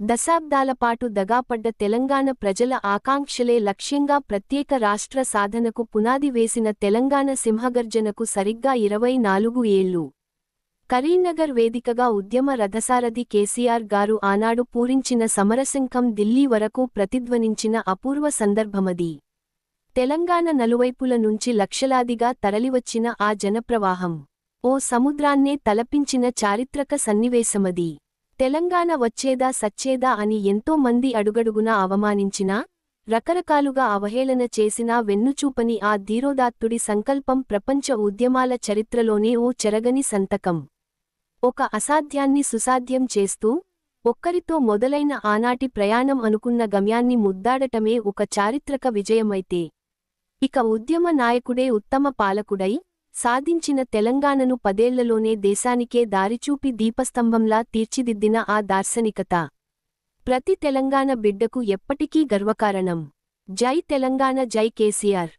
దశాబ్దాల పాటు దగాపడ్డ తెలంగాణ ప్రజల ఆకాంక్షలే లక్ష్యంగా ప్రత్యేక రాష్ట్ర సాధనకు పునాది వేసిన తెలంగాణ సింహగర్జనకు సరిగ్గా ఇరవై నాలుగు ఏళ్ళు కరీంనగర్ వేదికగా ఉద్యమ రథసారథి కేసీఆర్ గారు ఆనాడు పూరించిన సమరశంఖం ఢిల్లీ వరకు ప్రతిధ్వనించిన అపూర్వ సందర్భమది. తెలంగాణ నలువైపుల నుంచి లక్షలాదిగా తరలివచ్చిన ఆ జనప్రవాహం ఓ సముద్రాన్నే తలపించిన చారిత్రక సన్నివేశమది. తెలంగాణ వచ్చేదా సచ్చేదా అని ఎంతో మంది అడుగడుగునా అవమానించినా రకరకాలుగా అవహేళన చేసినా వెన్నుచూపని ఆ ధీరోదాత్తుడి సంకల్పం ప్రపంచ ఉద్యమాల చరిత్రలోనే ఓ చెరగని సంతకం. ఒక అసాధ్యాన్ని సుసాధ్యం చేస్తూ ఒక్కరితో మొదలైన ఆనాటి ప్రయాణం అనుకున్న గమ్యాన్ని ముద్దాడటమే ఒక చారిత్రక విజయమైతే ఇక ఉద్యమ నాయకుడే ఉత్తమ పాలకుడై సాధించిన తెలంగాణను పదేళ్ళలోనే దేశానికే దారిచూపి దీపస్తంభంలా తీర్చిదిద్దిన ఆ దార్శనికత. ప్రతి తెలంగాణ బిడ్డకు ఎప్పటికీ గర్వకారణం. జై తెలంగాణ జై కేసీఆర్.